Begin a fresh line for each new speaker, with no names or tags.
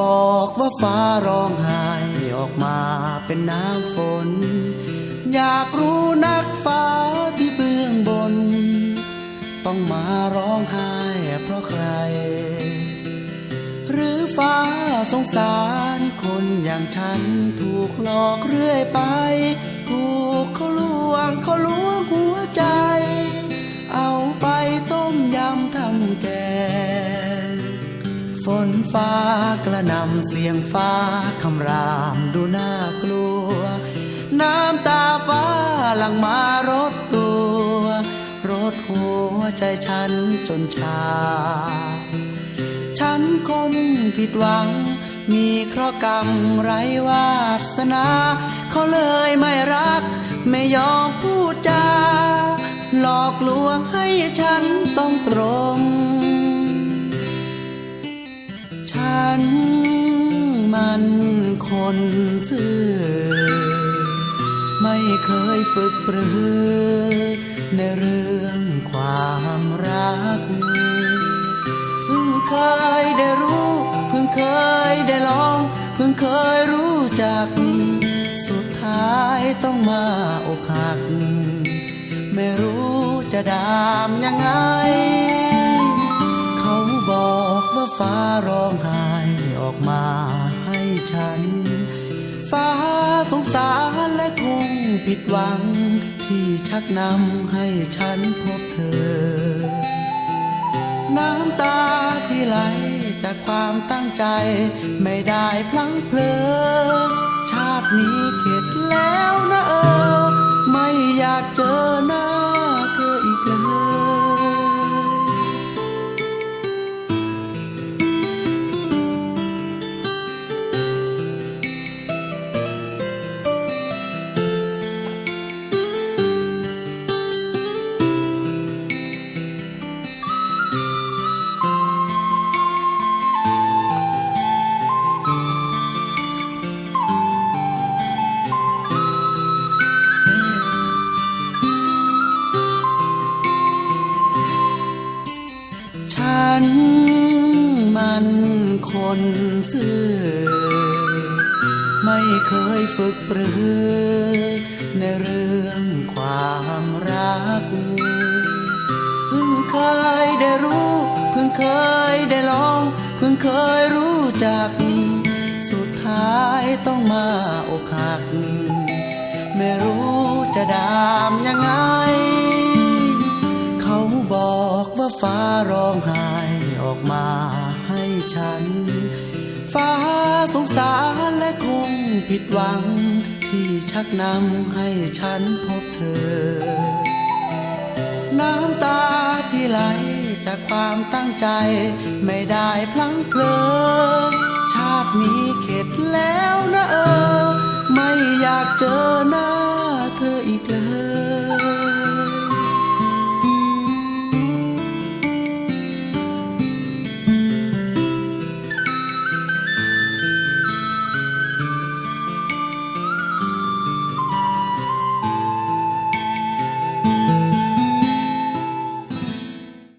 บอกว่าฟ้าร้องไห้ออกมาเป็นน้ำฝน อยากรู้นักฟ้าที่เบื้องบน ต้องมาร้องไห้เพราะใคร หรือฟ้าสงสารคนอย่างฉันถูกหลอกเรื่อยไป ถูกเขาลวงเขาล้วงหัวใจ ฟ้ากระนำเสียงฟ้าคำรามดูน่ากลัว น้ำตาฟ้าหลังมารถตัวรถหัวใจฉันจนชา ฉันคงผิดหวัง มีเคราะห์กรรมไรวาสนา เขาเลยไม่รัก ไม่ยอมพูดจา หลอกลวงให้ฉันต้องตรง คนซื่อ ไม่เคยฝึกปรือ ในเรื่องความรัก เพิ่งเคยได้รู้ เพิ่งเคยได้ลอง เพิ่งเคยรู้จัก สุดท้ายต้องมาอกหัก ไม่รู้จะดามยังไง เขาบอกว่าฟ้าร้องไห้ออกมาให้ฉัน ฟ้าสงสารและคงผิดหวัง ที่ชักนำให้ฉันพบเธอ น้ำตาที่ไหลจากความตั้งใจ ไม่ได้พลั้งเพลินชาตินี้เข็ดแล้วนะเออ ไม่อยากเจอนะ คนซื่อ ไม่เคยฝึกปรือ ในเรื่องความรัก เพิ่งเคยได้รู้ เพิ่งเคยได้ลอง เพิ่งเคยรู้จัก สุดท้ายต้องมาอกหัก ไม่รู้จะดามยังไง เขาบอกว่าฟ้าร้องไห้ออกมาให้ฉัน ฟ้าสงสารและคงผิดหวัง ที่ชักนำให้ฉันพบเธอ น้ำตาที่ไหลจากความตั้งใจ ไม่ได้พลั้งเพลินชาตินี้เข็ดแล้วนะเออ